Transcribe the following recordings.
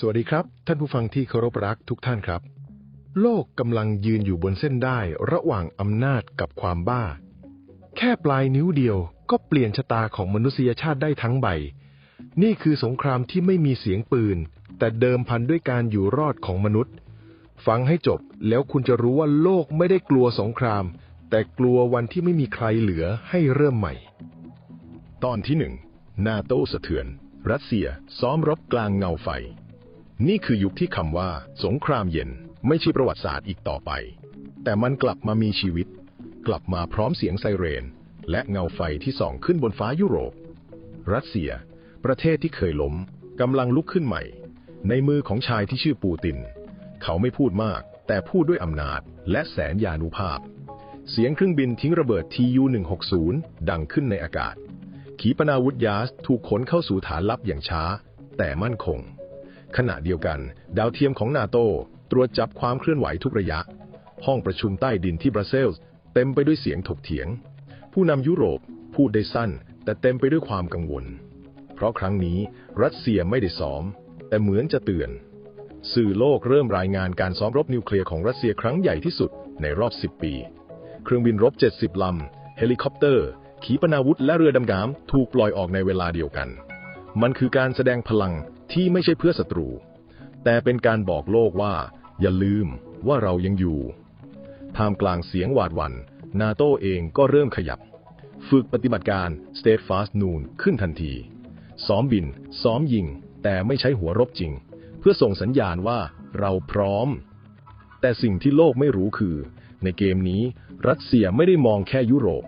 สวัสดีครับ ท่านผู้ฟังที่เคารพรักทุกท่านครับ โลกกำลังยืนอยู่บนเส้นได้ระหว่างอำนาจกับความบ้า แค่ปลายนิ้วเดียวก็เปลี่ยนชะตาของมนุษยชาติได้ทั้งใบ นี่คือสงครามที่ไม่มีเสียงปืน แต่เดิมพันด้วยการอยู่รอดของมนุษย์ ฟังให้จบแล้วคุณจะรู้ว่าโลกไม่ได้กลัวสงคราม แต่กลัววันที่ไม่มีใครเหลือให้เริ่มใหม่ ตอนที่หนึ่งนาโตสะเทือน รัสเซียซ้อมรบกลางเงาไฟ นี่คือยุคที่คำว่า สงครามเย็นไม่ใช่ประวัติศาสตร์อีกต่อไป แต่มันกลับมามีชีวิต กลับมาพร้อมเสียงไซเรน และเงาไฟที่ส่องขึ้นบนฟ้ายุโรป รัสเซีย ประเทศที่เคยล้มกำลังลุกขึ้นใหม่ ในมือของชายที่ชื่อปูติน เขาไม่พูดมาก แต่พูดด้วยอำนาจและแสนยานุภาพ เสียงเครื่องบินทิ้งระเบิด TU-160 ดังขึ้นในอากาศ ขีปนาวุธยาสถูกขนเข้าสู่ฐานลับอย่างช้า แต่มั่นคง ขณะเดียวกัน ดาวเทียมของนาโตตรวจจับความเคลื่อนไหวทุกระยะ ห้องประชุมใต้ดินที่บรัสเซลส์เต็มไปด้วยเสียงถกเถียง ผู้นำยุโรปพูดได้สั้น แต่เต็มไปด้วยความกังวล เพราะครั้งนี้รัสเซียไม่ได้ซ้อม แต่เหมือนจะเตือน สื่อโลกเริ่มรายงานการซ้อมรบนิวเคลียร์ของรัสเซียครั้งใหญ่ที่สุดในรอบ 10 ปี เครื่องบินรบ 70 ลำ เฮลิคอปเตอร์ ขีปนาวุธและเรือดำน้ำถูกปล่อยออกในเวลาเดียวกัน มันคือการแสดงพลัง ที่ไม่ใช่เพื่อศัตรู แต่เป็นการบอกโลกว่า อย่าลืมว่าเรายังอยู่ ท่ามกลางเสียงหวาดหวัน่นนาโตเองก็เริ่มขยับ ฝึกปฏิบัติการ Steadfast Noon ขึ้นทันที ซ้อมบิน ซ้อมยิง แต่ไม่ใช้หัวรบจริง เพื่อส่งสัญญาณว่าเราพร้อม แต่สิ่งที่โลกไม่รู้คือ ในเกมนี้รัสเซียไม่ได้มองแค่ยุโรป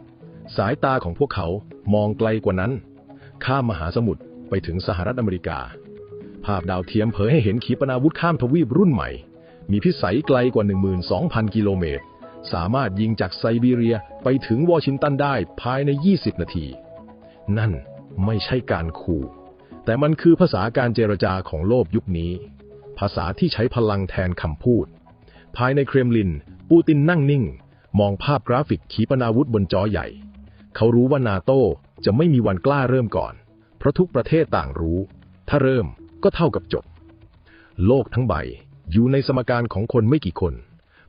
สายตาของพวกเขามองไกลกว่านั้น ข้ามมหาสมุทรไปถึงสหรัฐอเมริกา ภาพดาวเทียมเผยให้เห็นขีปนาวุธข้ามทวีปรุ่นใหม่ มีพิสัยไกลกว่า 12,000 กิโลเมตร สามารถยิงจากไซบีเรียไปถึงวอชิงตันได้ภายใน 20 นาที นั่นไม่ใช่การขู่ แต่มันคือภาษาการเจรจาของโลกยุคนี้ ภาษาที่ใช้พลังแทนคำพูด ภายในเครมลิน ปูตินนั่งนิ่ง มองภาพกราฟิกขีปนาวุธบนจอใหญ่ เขารู้ว่านาโต้จะไม่มีวันกล้าเริ่มก่อน เพราะทุกประเทศต่างรู้ ถ้าเริ่ม ก็เท่ากับจบ โลกทั้งใบอยู่ในสมการของคนไม่กี่คน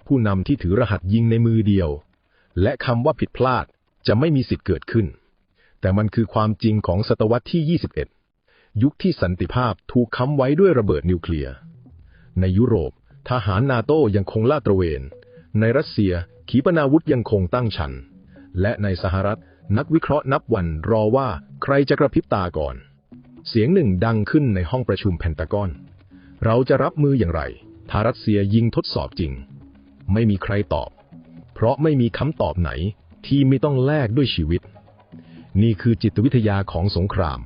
ผู้นำที่ถือรหัสยิงในมือเดียว และคำว่าผิดพลาดจะไม่มีสิทธิ์เกิดขึ้น แต่มันคือความจริงของศตวรรษที่ 21 ยุคที่สันติภาพถูกค้ำไว้ด้วยระเบิดนิวเคลียร์ ในยุโรป ทหารนาโต้ยังคงลาดตระเวน ในรัสเซียขีปนาวุธยังคงตั้งชัน และในสหรัฐนักวิเคราะห์นับวันรอว่าใครจะกระพริบตาก่อน เสียงหนึ่งดังขึ้นในห้องประชุมเพนตากอน เราจะรับมืออย่างไร ถ้ารัสเซียยิงทดสอบจริง ไม่มีใครตอบ เพราะไม่มีคำตอบไหนที่ไม่ต้องแลกด้วยชีวิต นี่คือจิตวิทยาของสงคราม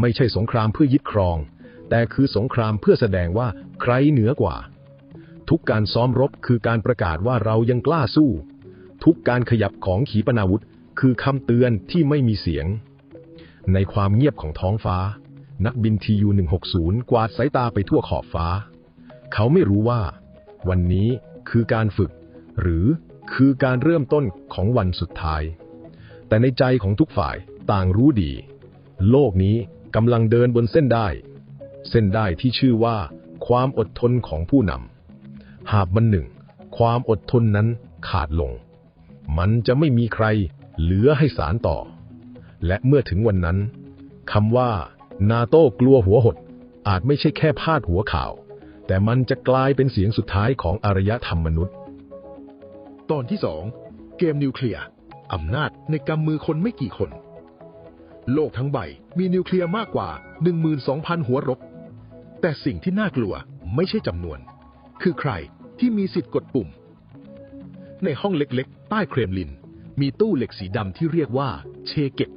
ไม่ใช่สงครามเพื่อยึดครอง แต่คือสงครามเพื่อแสดงว่าใครเหนือกว่า ทุกการซ้อมรบคือการประกาศว่าเรายังกล้าสู้ ทุกการขยับของขีปนาวุธคือคำเตือนที่ไม่มีเสียง ในความเงียบของท้องฟ้า นักบินทียู160 กวาดสายตาไปทั่วขอบฟ้า เขาไม่รู้ว่า วันนี้คือการฝึก หรือคือการเริ่มต้นของวันสุดท้าย แต่ในใจของทุกฝ่ายต่างรู้ดี โลกนี้กำลังเดินบนเส้นได้ เส้นได้ที่ชื่อว่า ความอดทนของผู้นำ หากวันหนึ่ง ความอดทนนั้นขาดลง มันจะไม่มีใครเหลือให้สารต่อ และเมื่อถึงวันนั้นคำว่า นาโต้กลัวหัวหด อาจไม่ใช่แค่พาดหัวข่าว แต่มันจะกลายเป็นเสียงสุดท้ายของอารยธรรมมนุษย์ ตอนที่สองเกมนิวเคลียร์อำนาจในกำมือคนไม่กี่คน โลกทั้งใบมีนิวเคลียร์มากกว่า 12,000 หัวรบ แต่สิ่งที่น่ากลัวไม่ใช่จำนวน คือใครที่มีสิทธิ์กดปุ่ม ในห้องเล็กๆ ใต้เครมลิน มีตู้เหล็กสีดำที่เรียกว่าเชเกต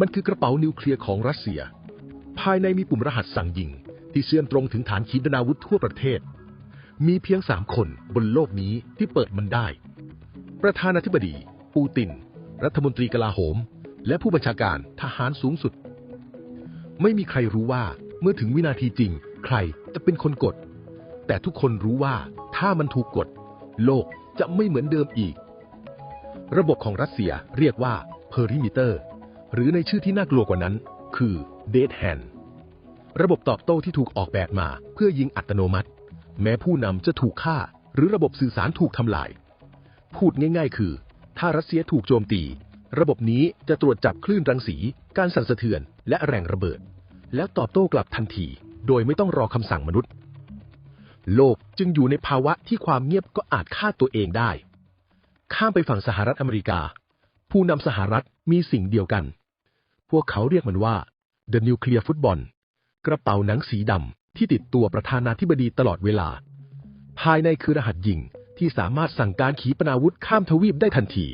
มันคือกระเป๋านิวเคลียร์ของรัสเซีย ภายในมีปุ่มรหัสสั่งยิง ที่เชื่อมตรงถึงฐานขีปนาวุธทั่วประเทศ มีเพียงสามคนบนโลกนี้ที่เปิดมันได้ ประธานาธิบดี ปูติน รัฐมนตรีกลาโหม และผู้บัญชาการทหารสูงสุด ไม่มีใครรู้ว่าเมื่อถึงวินาทีจริง ใครจะเป็นคนกด แต่ทุกคนรู้ว่าถ้ามันถูกกด โลกจะไม่เหมือนเดิมอีก ระบบของรัสเซียเรียกว่า Perimeter หรือในชื่อที่น่ากลัวกว่านั้น คือ Dead Hand ระบบตอบโต้ที่ถูกออกแบบมาเพื่อยิงอัตโนมัติ แม้ผู้นำจะถูกฆ่า หรือระบบสื่อสารถูกทำลาย พูดง่ายๆ คือ ถ้ารัสเซียถูกโจมตี ระบบนี้จะตรวจจับคลื่นรังสี การสั่นสะเทือน และแรงระเบิด แล้วตอบโต้กลับทันที โดยไม่ต้องรอคำสั่งมนุษย์ โลกจึงอยู่ในภาวะที่ความเงียบก็อาจฆ่าตัวเองได้ ข้ามไปฝั่งสหรัฐอเมริกา ผู้นำสหรัฐมีสิ่งเดียวกัน พวกเขาเรียกมันว่า The Nuclear Football กระเป๋าหนังสีดำที่ติดตัวประธานาธิบดีตลอดเวลา ภายในคือรหัสยิงที่สามารถสั่งการขีปนาวุธข้ามทวีปได้ทันที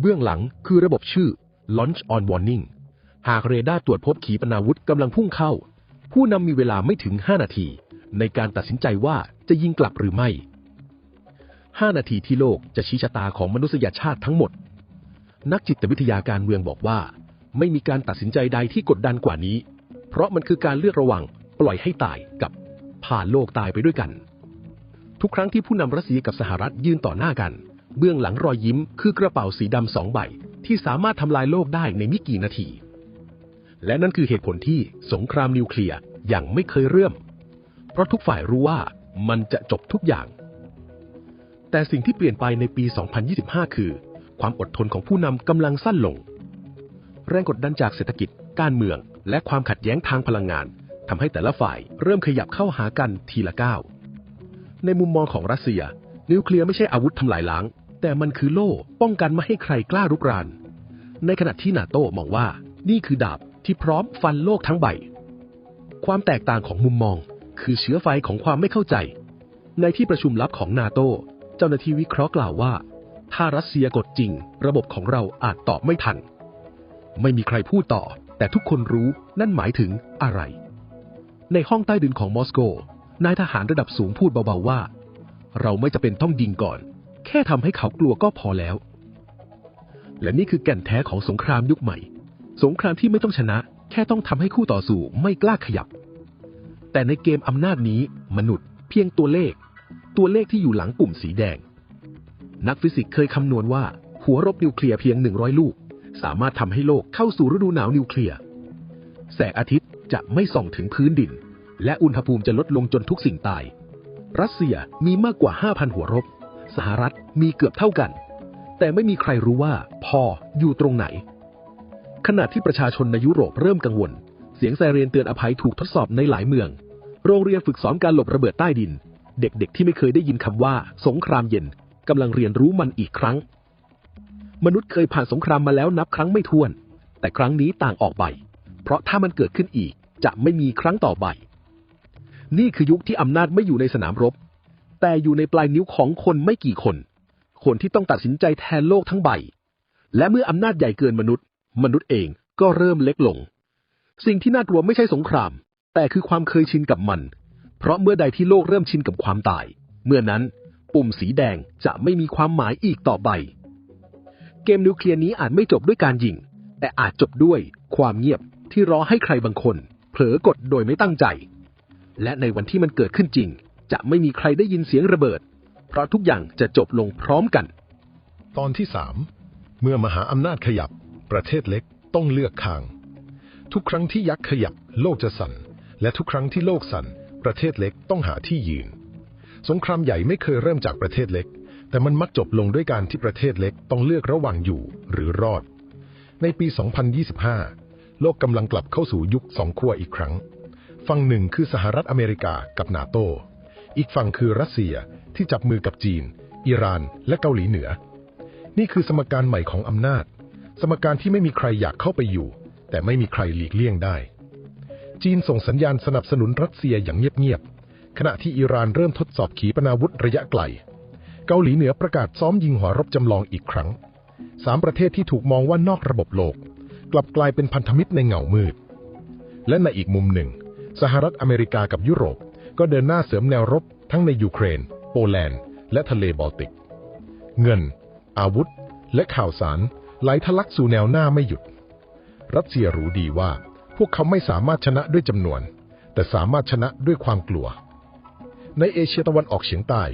เบื้องหลังคือระบบชื่อ Launch on Warning หากเรดาร์ตรวจพบขีปนาวุธกำลังพุ่งเข้า ผู้นำมีเวลาไม่ถึง 5 นาที ในการตัดสินใจว่าจะยิงกลับหรือไม่ 5 นาทีที่โลกจะชี้ชะตาของมนุษยชาติทั้งหมด นักจิตวิทยาการเมืองบอกว่า ไม่มีการตัดสินใจใดที่กดดันกว่านี้ เพราะมันคือการเลือกระหว่างปล่อยให้ตายกับผ่านโลกตายไปด้วยกัน ทุกครั้งที่ผู้นำรัสเซียกับสหรัฐยืนต่อหน้ากัน เบื้องหลังรอยยิ้มคือกระเป๋าสีดำสองใบ ที่สามารถทำลายโลกได้ในไม่กี่นาที และนั่นคือเหตุผลที่สงครามนิวเคลียร์ยังไม่เคยเริ่ม เพราะทุกฝ่ายรู้ว่ามันจะจบทุกอย่าง แต่สิ่งที่เปลี่ยนไปในปี 2025 คือ ความอดทนของผู้นำกำลังสั้นลง แรงกดดันจากเศรษฐกิจ การเมือง และความขัดแย้งทางพลังงานทำให้แต่ละฝ่ายเริ่มขยับเข้าหากันทีละก้าว ในมุมมองของรัสเซีย นิวเคลียร์ไม่ใช่อาวุธทำลายล้าง แต่มันคือโล่ป้องกันไม่ให้ใครกล้ารุกราน ในขณะที่นาโต้มองว่านี่คือดาบที่พร้อมฟันโลกทั้งใบ ความแตกต่างของมุมมอง คือเชื้อไฟของความไม่เข้าใจ ในที่ประชุมลับของนาโต้เจ้าหน้าที่วิเคราะห์กล่าวว่า ถ้ารัสเซียกดจริง ระบบของเราอาจตอบไม่ทัน ไม่มีใครพูดต่อ แต่ทุกคนรู้นั่นหมายถึงอะไร ในห้องใต้ดินของมอสโก นายทหารระดับสูงพูดเบาๆว่า เราไม่จะเป็นต้องยิงก่อน แค่ทำให้เขากลัวก็พอแล้ว และนี่คือแก่นแท้ของสงครามยุคใหม่ สงครามที่ไม่ต้องชนะ แค่ต้องทำให้คู่ต่อสู้ไม่กล้าขยับ แต่ในเกมอำนาจนี้มนุษย์ เพียงตัวเลข ตัวเลขที่อยู่หลังปุ่มสีแดง นักฟิสิกส์เคยคำนวณว่า หัวรบนิวเคลียร์เพียง 100 ลูก สามารถทำให้โลกเข้าสู่ฤดูหนาวนิวเคลียร์ แสงอาทิตย์จะไม่ส่องถึงพื้นดิน และอุณหภูมิจะลดลงจนทุกสิ่งตาย รัสเซียมีมากกว่า 5,000 หัวรบ สหรัฐมีเกือบเท่ากัน แต่ไม่มีใครรู้ว่าพออยู่ตรงไหน ขณะที่ประชาชนในยุโรปเริ่มกังวล เสียงไซเรนเตือนอภัยถูกทดสอบในหลายเมือง โรงเรียนฝึกสอนการหลบระเบิดใต้ดิน เด็กๆ ที่ไม่เคยได้ยินคำว่า สงครามเย็นกำลังเรียนรู้มันอีกครั้ง มนุษย์เคยผ่านสงครามมาแล้วนับครั้งไม่ถ้วน แต่ครั้งนี้ต่างออกไป เพราะถ้ามันเกิดขึ้นอีกจะไม่มีครั้งต่อไป นี่คือยุคที่อำนาจไม่อยู่ในสนามรบ แต่อยู่ในปลายนิ้วของคนไม่กี่คน คนที่ต้องตัดสินใจแทนโลกทั้งใบ และเมื่ออำนาจใหญ่เกินมนุษย์ มนุษย์เองก็เริ่มเล็กลง สิ่งที่น่ากลัวไม่ใช่สงคราม แต่คือความเคยชินกับมัน เพราะเมื่อใดที่โลกเริ่มชินกับความตาย เมื่อนั้นปุ่มสีแดงจะไม่มีความหมายอีกต่อไป เกมนิวเคลียร์นี้อาจไม่จบด้วยการยิง แต่อาจจบด้วยความเงียบที่รอให้ใครบางคน เผลอกดโดยไม่ตั้งใจ และในวันที่มันเกิดขึ้นจริง จะไม่มีใครได้ยินเสียงระเบิด เพราะทุกอย่างจะจบลงพร้อมกัน ตอนที่สามเมื่อมหาอำนาจขยับ ประเทศเล็กต้องเลือกข้าง ทุกครั้งที่ยักษ์ขยับ โลกจะสั่น และทุกครั้งที่โลกสั่น ประเทศเล็กต้องหาที่ยืน สงครามใหญ่ไม่เคยเริ่มจากประเทศเล็ก แต่มันมักจบลงด้วยการที่ประเทศเล็กต้องเลือกระหว่างอยู่หรือรอด ในปี 2025 โลกกำลังกลับเข้าสู่ยุคสองขั้วอีกครั้ง ฝั่งหนึ่งคือสหรัฐอเมริกากับนาโต อีกฝั่งคือรัสเซียที่จับมือกับจีน อิหร่าน และเกาหลีเหนือ นี่คือสมการใหม่ของอำนาจ สมการที่ไม่มีใครอยากเข้าไปอยู่ แต่ไม่มีใครหลีกเลี่ยงได้ จีนส่งสัญญาณสนับสนุนรัสเซียอย่างเงียบๆขณะที่อิหร่านเริ่มทดสอบขีปนาวุธระยะไกล เกาหลีเหนือประกาศซ้อมยิงหัวรบจำลองอีกครั้งสามประเทศที่ถูกมองว่านอกระบบโลก กลับกลายเป็นพันธมิตรในเงามืด และในอีกมุมหนึ่ง สหรัฐอเมริกากับยุโรป ก็เดินหน้าเสริมแนวรบทั้งในยูเครน โปแลนด์ และทะเลบอลติก เงิน อาวุธ และข่าวสารไหลทะลักสู่แนวหน้าไม่หยุด รัสเซียรู้ดีว่า พวกเขาไม่สามารถชนะด้วยจำนวน แต่สามารถชนะด้วยความกลัว ในเอเชียตะวันออกเฉียงใต้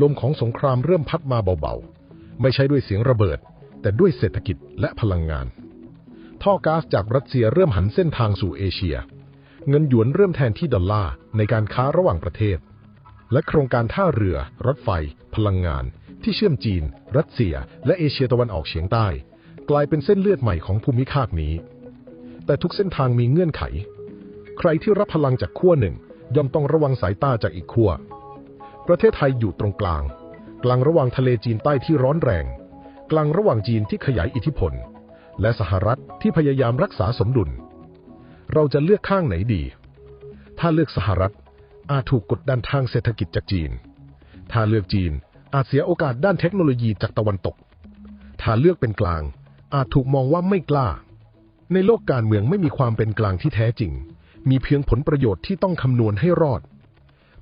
ลมของสงครามเริ่มพัดมาเบาๆ ไม่ใช่ด้วยเสียงระเบิด แต่ด้วยเศรษฐกิจและพลังงาน ท่อก๊าซจากรัสเซียเริ่มหันเส้นทางสู่เอเชีย เงินหยวนเริ่มแทนที่ดอลลาร์ในการค้าระหว่างประเทศ และโครงการท่าเรือ รถไฟ พลังงาน ที่เชื่อมจีน รัสเซีย และเอเชียตะวันออกเฉียงใต้ กลายเป็นเส้นเลือดใหม่ของภูมิภาคนี้ แต่ทุกเส้นทางมีเงื่อนไข ใครที่รับพลังจากขั้วหนึ่งย่อมต้องระวังสายตาจากอีกขั้ว ประเทศไทยอยู่ตรงกลาง กลางระหว่างทะเลจีนใต้ที่ร้อนแรง กลางระหว่างจีนที่ขยายอิทธิพล และสหรัฐที่พยายามรักษาสมดุล เราจะเลือกข้างไหนดี ถ้าเลือกสหรัฐอาจถูกกดดันทางเศรษฐกิจจากจีน ถ้าเลือกจีนอาจเสียโอกาสด้านเทคโนโลยีจากตะวันตก ถ้าเลือกเป็นกลาง อาจถูกมองว่าไม่กล้า ในโลกการเมืองไม่มีความเป็นกลางที่แท้จริง มีเพียงผลประโยชน์ที่ต้องคำนวณให้รอด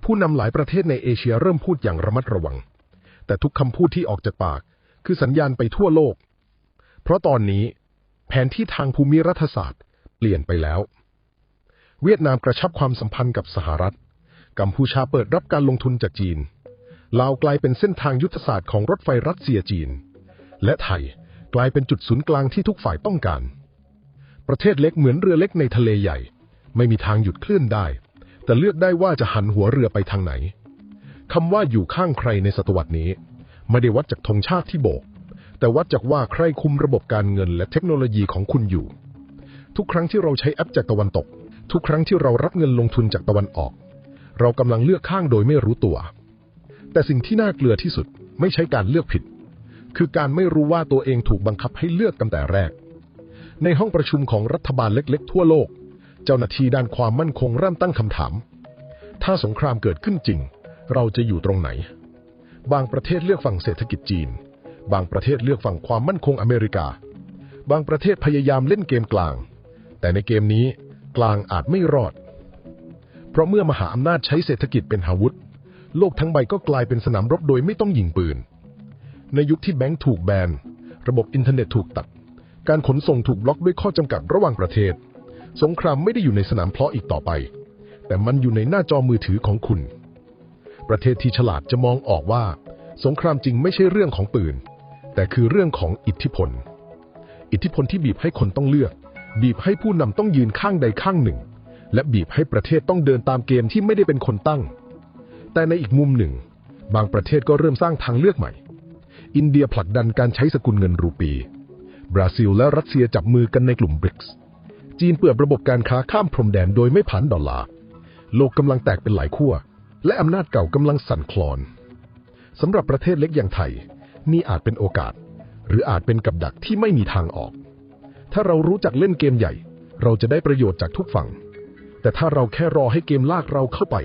ผู้นำหลายประเทศในเอเชียเริ่มพูดอย่างระมัดระวัง แต่ทุกคำพูดที่ออกจากปาก คือสัญญาณไปทั่วโลก เพราะตอนนี้ แผนที่ทางภูมิรัฐศาสตร์เปลี่ยนไปแล้ว เวียดนามกระชับความสัมพันธ์กับสหรัฐ กัมพูชาเปิดรับการลงทุนจากจีน ลาวกลายเป็นเส้นทางยุทธศาสตร์ของรถไฟรัสเซียจีน และไทยกลายเป็นจุดศูนย์กลางที่ทุกฝ่ายต้องการ ประเทศเล็กเหมือนเรือเล็กในทะเลใหญ่ ไม่มีทางหยุดเคลื่อนได้ แต่เลือกได้ว่าจะหันหัวเรือไปทางไหนคำว่าอยู่ข้างใครในศตวรรษนี้ ไม่ได้วัดจากธงชาติที่โบก แต่วัดจากว่าใครคุมระบบการเงินและเทคโนโลยีของคุณอยู่ ทุกครั้งที่เราใช้แอปจากตะวันตก ทุกครั้งที่เรารับเงินลงทุนจากตะวันออก เรากำลังเลือกข้างโดยไม่รู้ตัว แต่สิ่งที่น่าเกลือที่สุดไม่ใช่การเลือกผิด คือการไม่รู้ว่าตัวเองถูกบังคับให้เลือกกันแต่แรก ในห้องประชุมของรัฐบาลเล็ก ๆ ทั่วโลก เจ้าหน้าที่ด้านความมั่นคงเริ่มตั้งคำถาม ถ้าสงครามเกิดขึ้นจริง เราจะอยู่ตรงไหน บางประเทศเลือกฝั่งเศรษฐกิจจีน บางประเทศเลือกฝั่งความมั่นคงอเมริกา บางประเทศพยายามเล่นเกมกลาง แต่ในเกมนี้กลางอาจไม่รอด เพราะเมื่อมหาอำนาจใช้เศรษฐกิจเป็นอาวุธ โลกทั้งใบก็กลายเป็นสนามรบโดยไม่ต้องยิงปืน ในยุคที่แบงก์ถูกแบน ระบบอินเทอร์เน็ตถูกตัด การขนส่งถูกบล็อกด้วยข้อจำกัดระหว่างประเทศ สงครามไม่ได้อยู่ในสนามเพลาะอีกต่อไป แต่มันอยู่ในหน้าจอมือถือของคุณ ประเทศที่ฉลาดจะมองออกว่า สงครามจริงไม่ใช่เรื่องของปืน แต่คือเรื่องของอิทธิพล อิทธิพลที่บีบให้คนต้องเลือก บีบให้ผู้นำต้องยืนข้างใดข้างหนึ่ง และบีบให้ประเทศต้องเดินตามเกมที่ไม่ได้เป็นคนตั้ง แต่ในอีกมุมหนึ่ง บางประเทศก็เริ่มสร้างทางเลือกใหม่ อินเดียผลักดันการใช้สกุลเงินรูปี บราซิลและรัสเซียจับมือกันในกลุ่มบริกส์ จีนเปิดระบบการค้าข้ามพรมแดนโดยไม่ผ่านดอลลาร์ โลกกำลังแตกเป็นหลายขั้ว และอำนาจเก่ากำลังสั่นคลอน สำหรับประเทศเล็กอย่างไทย นี่อาจเป็นโอกาส หรืออาจเป็นกับดักที่ไม่มีทางออก ถ้าเรารู้จักเล่นเกมใหญ่ เราจะได้ประโยชน์จากทุกฝั่ง แต่ถ้าเราแค่รอให้เกมลากเราเข้าไป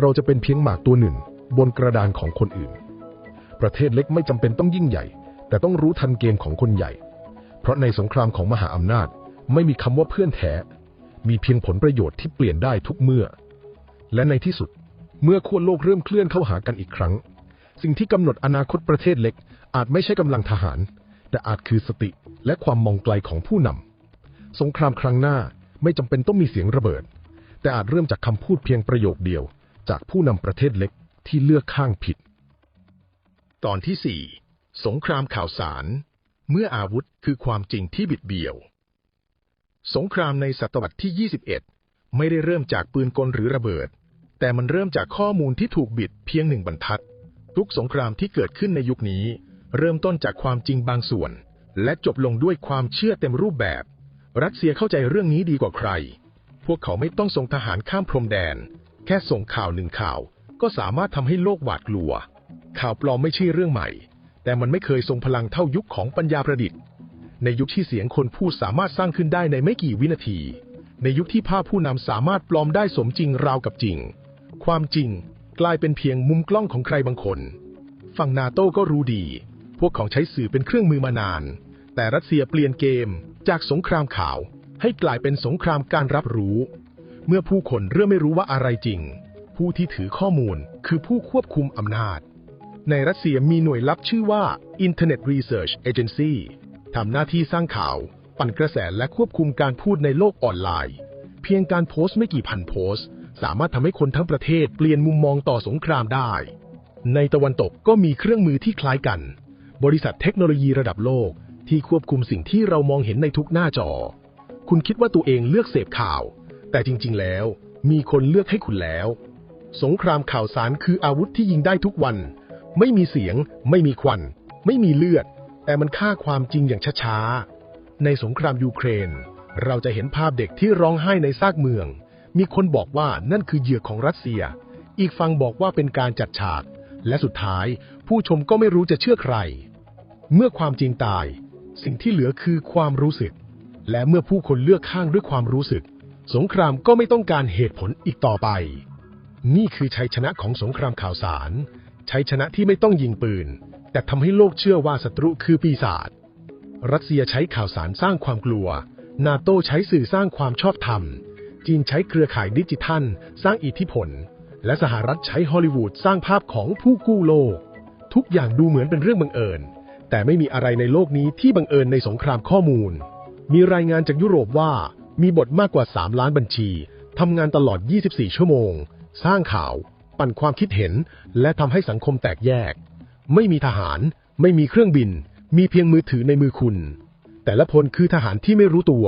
เราจะเป็นเพียงหมากตัวหนึ่ง บนกระดานของคนอื่น ประเทศเล็กไม่จำเป็นต้องยิ่งใหญ่ แต่ต้องรู้ทันเกมของคนใหญ่ เพราะในสงครามของมหาอำนาจ ไม่มีคำว่าเพื่อนแท้ มีเพียงผลประโยชน์ที่เปลี่ยนได้ทุกเมื่อ และในที่สุด เมื่อขั้วโลกเริ่มเคลื่อนเข้าหากันอีกครั้ง สิ่งที่กำหนดอนาคตประเทศเล็ก อาจไม่ใช่กำลังทหาร แต่อาจคือสติและความมองไกลของผู้นำสงครามครั้งหน้าไม่จำเป็นต้องมีเสียงระเบิด แต่อาจเริ่มจากคำพูดเพียงประโยคเดียว จากผู้นำประเทศเล็กที่เลือกข้างผิด ตอนที่4สงครามข่าวสาร เมื่ออาวุธคือความจริงที่บิดเบี้ยว สงครามในศตวรรษที่ 21 ไม่ได้เริ่มจากปืนกลหรือระเบิด แต่มันเริ่มจากข้อมูลที่ถูกบิดเพียงหนึ่งบรรทัด ทุกสงครามที่เกิดขึ้นในยุคนี้ เริ่มต้นจากความจริงบางส่วน และจบลงด้วยความเชื่อเต็มรูปแบบ รัสเซียเข้าใจเรื่องนี้ดีกว่าใคร พวกเขาไม่ต้องส่งทหารข้ามพรมแดน แค่ส่งข่าวหนึ่งข่าว ก็สามารถทำให้โลกหวาดกลัว ข่าวปลอมไม่ใช่เรื่องใหม่ แต่มันไม่เคยทรงพลังเท่ายุคของปัญญาประดิษฐ์ ในยุคที่เสียงคนพูดสามารถสร้างขึ้นได้ในไม่กี่วินาที ในยุคที่ภาพผู้นำสามารถปลอมได้สมจริงราวกับจริง ความจริงกลายเป็นเพียงมุมกล้องของใครบางคน ฝั่งนาโต้ก็รู้ดี พวกเขาใช้สื่อเป็นเครื่องมือมานาน แต่รัสเซียเปลี่ยนเกมจากสงครามข่าว ให้กลายเป็นสงครามการรับรู้ เมื่อผู้คนเริ่มไม่รู้ว่าอะไรจริง ผู้ที่ถือข้อมูลคือผู้ควบคุมอำนาจ ในรัสเซียมีหน่วยลับชื่อว่า Internet Research Agency ทำหน้าที่สร้างข่าว ปั่นกระแสและควบคุมการพูดในโลกออนไลน์ เพียงการโพสต์ไม่กี่พันโพสต์ สามารถทำให้คนทั้งประเทศเปลี่ยนมุมมองต่อสงครามได้ ในตะวันตกก็มีเครื่องมือที่คล้ายกัน บริษัทเทคโนโลยีระดับโลกที่ควบคุมสิ่งที่เรามองเห็นในทุกหน้าจอ คุณคิดว่าตัวเองเลือกเสพข่าว แต่จริง ๆ แล้ว มีคนเลือกให้คุณแล้ว สงครามข่าวสารคืออาวุธที่ยิงได้ทุกวัน ไม่มีเสียง ไม่มีควัน ไม่มีเลือด แต่มันฆ่าความจริงอย่างช้าๆ ในสงครามยูเครน เราจะเห็นภาพเด็กที่ร้องไห้ในซากเมือง มีคนบอกว่านั่นคือเหยื่อของรัสเซีย อีกฝั่งบอกว่าเป็นการจัดฉาก และสุดท้ายผู้ชมก็ไม่รู้จะเชื่อใคร เมื่อความจริงตาย สิ่งที่เหลือคือความรู้สึก และเมื่อผู้คนเลือกข้างด้วยความรู้สึก สงครามก็ไม่ต้องการเหตุผลอีกต่อไป นี่คือชัยชนะของสงครามข่าวสาร ชัยชนะที่ไม่ต้องยิงปืน แต่ทำให้โลกเชื่อว่าศัตรูคือปีศาจ รัสเซียใช้ข่าวสารสร้างความกลัว นาโตใช้สื่อสร้างความชอบธรรม จีนใช้เครือข่ายดิจิทัล สร้างอิทธิพล และสหรัฐใช้ฮอลลีวูดสร้างภาพของผู้กู้โลก ทุกอย่างดูเหมือนเป็นเรื่องบังเอิญ แต่ไม่มีอะไรในโลกนี้ที่บังเอิญในสงครามข้อมูล มีรายงานจากยุโรปว่ามีบทมากกว่า 3 ล้านบัญชีทำงานตลอด 24 ชั่วโมง สร้างข่าว ปั่นความคิดเห็น และทำให้สังคมแตกแยก ไม่มีทหาร ไม่มีเครื่องบิน มีเพียงมือถือในมือคุณ แต่ละพลคือทหารที่ไม่รู้ตัว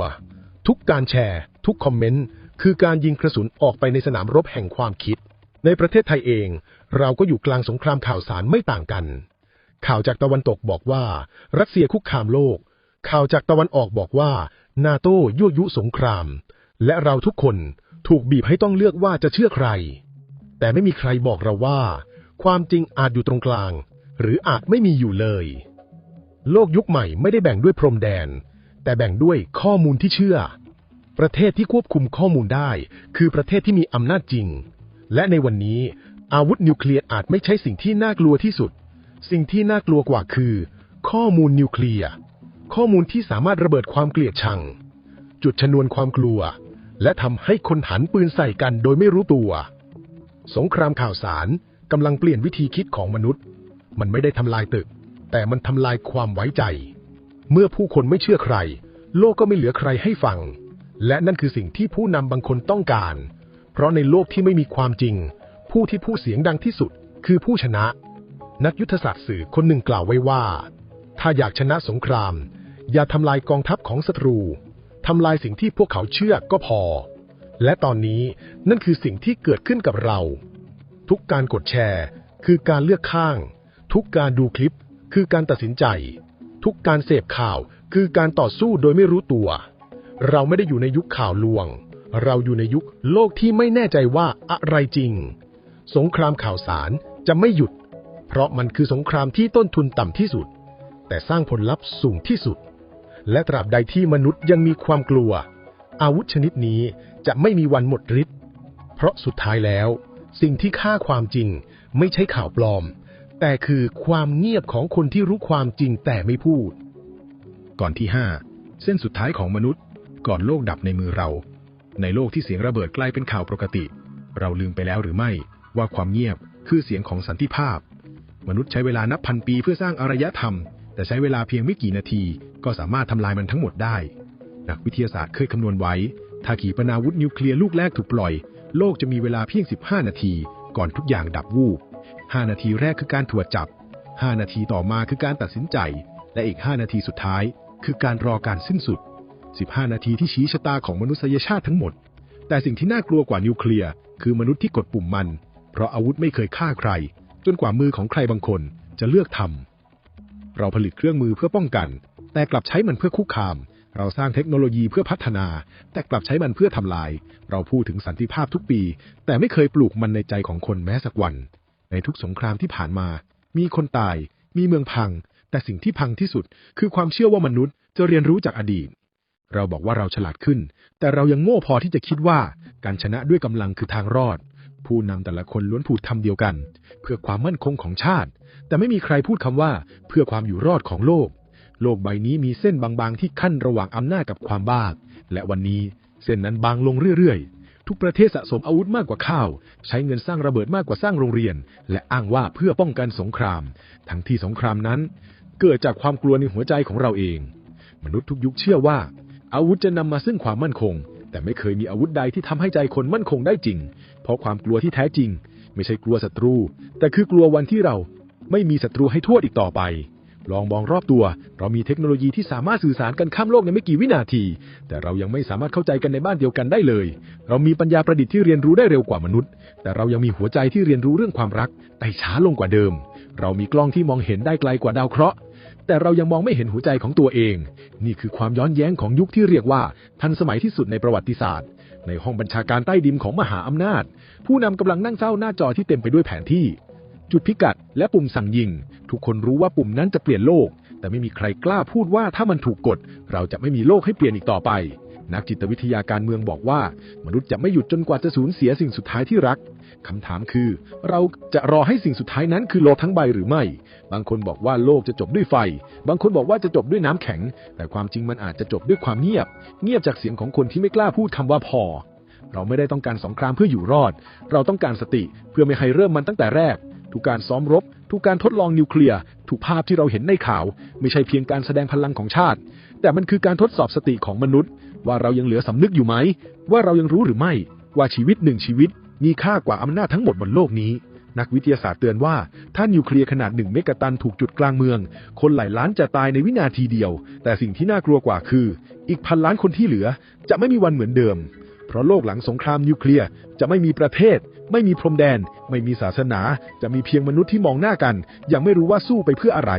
ทุกการแชร์ ทุกคอมเมนต์ คือการยิงกระสุนออกไปในสนามรบแห่งความคิด ในประเทศไทยเอง เราก็อยู่กลางสงครามข่าวสารไม่ต่างกัน ข่าวจากตะวันตกบอกว่า รัสเซียคุกคามโลก ข่าวจากตะวันออกบอกว่า นาโต้ยั่วยุสงคราม และเราทุกคนถูกบีบให้ต้องเลือกว่าจะเชื่อใคร แต่ไม่มีใครบอกเราว่า ความจริงอาจอยู่ตรงกลาง หรืออาจไม่มีอยู่เลย โลกยุคใหม่ไม่ได้แบ่งด้วยพรมแดน แต่แบ่งด้วยข้อมูลที่เชื่อ ประเทศที่ควบคุมข้อมูลได้ คือประเทศที่มีอำนาจจริง และในวันนี้ อาวุธนิวเคลียร์อาจไม่ใช่สิ่งที่น่ากลัวที่สุด สิ่งที่น่ากลัวกว่าคือ ข้อมูลนิวเคลียร์ข้อมูลที่สามารถระเบิดความเกลียดชัง จุดชนวนความกลัว และทำให้คนหันปืนใส่กันโดยไม่รู้ตัว สงครามข่าวสารกำลังเปลี่ยนวิธีคิดของมนุษย์ มันไม่ได้ทำลายตึก แต่มันทำลายความไว้ใจ เมื่อผู้คนไม่เชื่อใคร โลกก็ไม่เหลือใครให้ฟัง และนั่นคือสิ่งที่ผู้นำบางคนต้องการ เพราะในโลกที่ไม่มีความจริง ผู้ที่พูดเสียงดังที่สุด คือผู้ชนะ นักยุทธศาสตร์สื่อคนหนึ่งกล่าวไว้ว่า ถ้าอยากชนะสงคราม อย่าทำลายกองทัพของศัตรูทำลายสิ่งที่พวกเขาเชื่อก็พอ และตอนนี้นั่นคือสิ่งที่เกิดขึ้นกับเรา ทุกการกดแชร์คือการเลือกข้าง ทุกการดูคลิปคือการตัดสินใจ ทุกการเสพข่าวคือการต่อสู้โดยไม่รู้ตัว เราไม่ได้อยู่ในยุคข่าวลวง เราอยู่ในยุคโลกที่ไม่แน่ใจว่าอะไรจริง สงครามข่าวสารจะไม่หยุด เพราะมันคือสงครามที่ต้นทุนต่ำที่สุด แต่สร้างผลลัพธ์สูงที่สุด และตราบใดที่มนุษย์ยังมีความกลัว อาวุธชนิดนี้จะไม่มีวันหมดฤทธิ์เพราะสุดท้ายแล้ว สิ่งที่ฆ่าความจริงไม่ใช่ข่าวปลอม แต่คือความเงียบของคนที่รู้ความจริงแต่ไม่พูด ก่อนที่ 5 เส้นสุดท้ายของมนุษย์ ก่อนโลกดับในมือเรา ในโลกที่เสียงระเบิดใกล้เป็นข่าวปกติ เราลืมไปแล้วหรือไม่ว่าความเงียบคือเสียงของสันติภาพ มนุษย์ใช้เวลานับพันปีเพื่อสร้างอารยธรรม แต่ใช้เวลาเพียงไม่กี่นาที ก็สามารถทำลายมันทั้งหมดได้ นักวิทยาศาสตร์เคยคำนวณไว้ ถ้าขีปนาวุธนิวเคลียร์ลูกแรกถูกปล่อย โลกจะมีเวลาเพียง 15 นาที ก่อนทุกอย่างดับวูบ 5 นาทีแรกคือการตรวจจับ 5 นาทีต่อมาคือการตัดสินใจ และอีก 5 นาทีสุดท้าย คือการรอการสิ้นสุด 15 นาทีที่ชี้ชะตาของมนุษยชาติทั้งหมด แต่สิ่งที่น่ากลัวกว่านิวเคลียร์คือมนุษย์ที่กดปุ่มมัน เพราะอาวุธไม่เคยฆ่าใคร จนกว่ามือของใครบางคนจะเลือกทำเราผลิตเครื่องมือเพื่อป้องกัน แต่กลับใช้มันเพื่อคุกคาม เราสร้างเทคโนโลยีเพื่อพัฒนา แต่กลับใช้มันเพื่อทำลาย เราพูดถึงสันติภาพทุกปี แต่ไม่เคยปลูกมันในใจของคนแม้สักวัน ในทุกสงครามที่ผ่านมา มีคนตาย มีเมืองพัง แต่สิ่งที่พังที่สุด คือความเชื่อว่ามนุษย์จะเรียนรู้จากอดีต เราบอกว่าเราฉลาดขึ้น แต่เรายังโง่พอที่จะคิดว่าการชนะด้วยกำลังคือทางรอด ผู้นำแต่ละคนล้วนพูดทำเดียวกัน เพื่อความมั่นคงของชาติ แต่ไม่มีใครพูดคำว่าเพื่อความอยู่รอดของโลก โลกใบนี้มีเส้นบางๆที่ขั้นระหว่างอำนาจกับความบ้าและวันนี้เส้นนั้นบางลงเรื่อยๆ ทุกประเทศสะสมอาวุธมากกว่าข้าว ใช้เงินสร้างระเบิดมากกว่าสร้างโรงเรียน และอ้างว่าเพื่อป้องกันสงคราม ทั้งที่สงครามนั้น เกิดจากความกลัวในหัวใจของเราเอง มนุษย์ทุกยุคเชื่อว่า อาวุธจะนำมาซึ่งความมั่นคง แต่ไม่เคยมีอาวุธใดที่ทำให้ใจคนมั่นคงได้จริง เพราะความกลัวที่แท้จริง ไม่ใช่กลัวศัตรู แต่คือกลัววันที่เราไม่มีศัตรูให้โทษอีกต่อไป ลองมองรอบตัว เรามีเทคโนโลยีที่สามารถสื่อสารกันข้ามโลกในไม่กี่วินาที แต่เรายังไม่สามารถเข้าใจกันในบ้านเดียวกันได้เลย เรามีปัญญาประดิษฐ์ที่เรียนรู้ได้เร็วกว่ามนุษย์ แต่เรายังมีหัวใจที่เรียนรู้เรื่องความรักแต่ช้าลงกว่าเดิม เรามีกล้องที่มองเห็นได้ไกลกว่าดาวเคราะห์แต่เรายังมองไม่เห็นหัวใจของตัวเอง นี่คือความย้อนแย้งของยุคที่เรียกว่าทันสมัยที่สุดในประวัติศาสตร์ ในห้องบัญชาการใต้ดินของมหาอำนาจ ผู้นำกำลังนั่งเฝ้าหน้าจอที่เต็มไปด้วยแผนที่ จุดพิกัด และปุ่มสั่งยิง ทุกคนรู้ว่าปุ่มนั้นจะเปลี่ยนโลก แต่ไม่มีใครกล้าพูดว่าถ้ามันถูกกด เราจะไม่มีโลกให้เปลี่ยนอีกต่อไป นักจิตวิทยาการเมืองบอกว่า มนุษย์จะไม่หยุดจนกว่าจะสูญเสียสิ่งสุดท้ายที่รักคำถามคือ เราจะรอให้สิ่งสุดท้ายนั้นคือโลกทั้งใบหรือไม่ บางคนบอกว่าโลกจะจบด้วยไฟ บางคนบอกว่าจะจบด้วยน้ำแข็ง แต่ความจริงมันอาจจะจบด้วยความเงียบ เงียบจากเสียงของคนที่ไม่กล้าพูดคำว่าพอ เราไม่ได้ต้องการสงครามเพื่ออยู่รอด เราต้องการสติเพื่อไม่ให้เริ่มมันตั้งแต่แรก ทุกการซ้อมรบ ทุกการทดลองนิวเคลียร์ ทุกภาพที่เราเห็นในข่าว ไม่ใช่เพียงการแสดงพลังของชาติ แต่มันคือการทดสอบสติของมนุษย์ ว่าเรายังเหลือสำนึกอยู่ไหม ว่าเรายังรู้หรือไม่ ว่าชีวิตหนึ่งชีวิต มีค่ากว่าอำนาจทั้งหมดบนโลกนี้ นักวิทยาศาสตร์เตือนว่า ถ้านิวเคลียร์ขนาดหนึ่งเมกะตันถูกจุดกลางเมือง คนหลายล้านจะตายในวินาทีเดียว แต่สิ่งที่น่ากลัวกว่าคือ อีกพันล้านคนที่เหลือ จะไม่มีวันเหมือนเดิม เพราะโลกหลังสงครามนิวเคลียร์จะไม่มีประเทศ ไม่มีพรมแดน ไม่มีศาสนา จะมีเพียงมนุษย์ที่มองหน้ากัน ยังไม่รู้ว่าสู้ไปเพื่ออะไร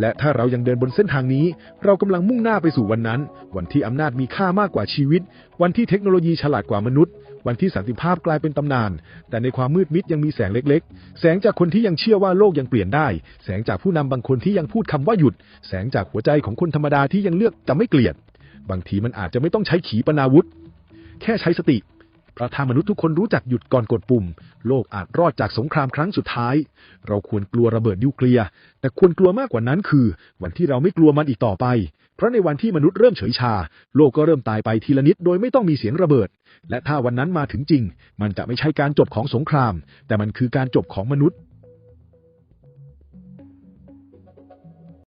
และถ้าเรายังเดินบนเส้นทางนี้ เรากำลังมุ่งหน้าไปสู่วันนั้น วันที่อำนาจมีค่ามากกว่าชีวิต วันที่เทคโนโลยีฉลาดกว่ามนุษย์ วันที่สันติภาพกลายเป็นตำนาน แต่ในความมืดมิดยังมีแสงเล็กๆ แสงจากคนที่ยังเชื่อว่าโลกยังเปลี่ยนได้ แสงจากผู้นำบางคนที่ยังพูดคำว่าหยุด แสงจากหัวใจของคนธรรมดาที่ยังเลือกจะไม่เกลียด บางทีมันอาจจะไม่ต้องใช้ขีปนาวุธ แค่ใช้สติ เพราะถ้ามนุษย์ทุกคนรู้จักหยุดก่อนกดปุ่ม โลกอาจรอดจากสงครามครั้งสุดท้าย เราควรกลัวระเบิดนิวเคลียร์แต่ควรกลัวมากกว่านั้นคือ วันที่เราไม่กลัวมันอีกต่อไป เพราะในวันที่มนุษย์เริ่มเฉยชา โลกก็เริ่มตายไปทีละนิดโดยไม่ต้องมีเสียงระเบิด และถ้าวันนั้นมาถึงจริง มันจะไม่ใช่การจบของสงคราม แต่มันคือการจบของมนุษย์